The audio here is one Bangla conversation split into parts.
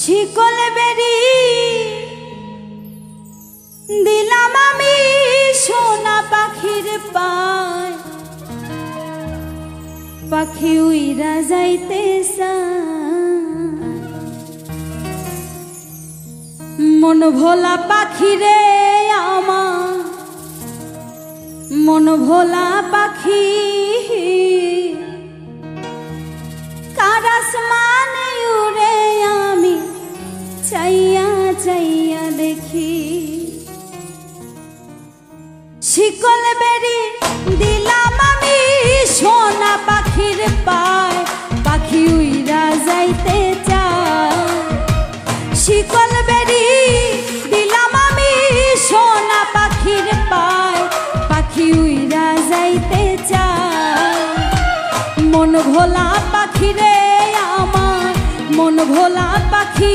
শিকল বেরি দিলাম আমি সোনা পাখির পায়। পাখি উইরা যাইতে মন ভোলা পাখি রে আমার। মন ভোলা পাখি। কারাস মানে চাইয়া চাইয়া দেখি। শিকল বেরি দিলাম আমি সোনা পাখির পায়, পাখি উইরা যাইতে চায়। শিকল বেরি দিলাম আমি সোনা পাখির পায়, পাখি উইরা যাইতে চায়। মন ভোলা পাখি রে আমার, মন ভোলা পাখি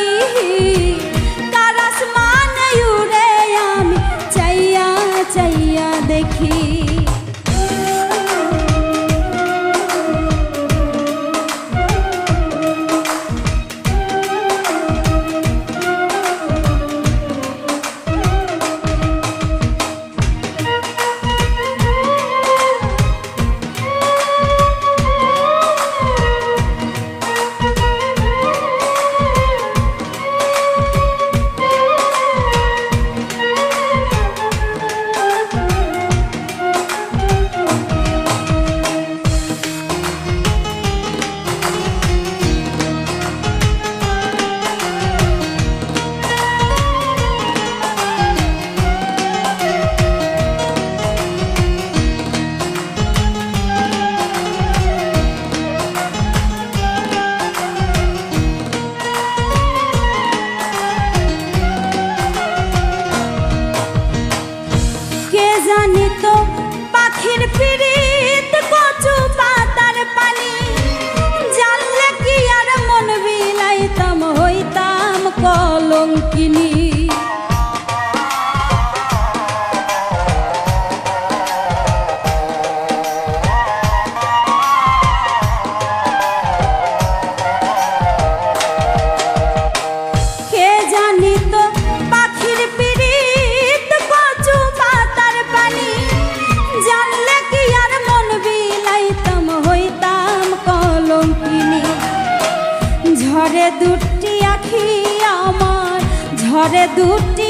ঝরে দুটি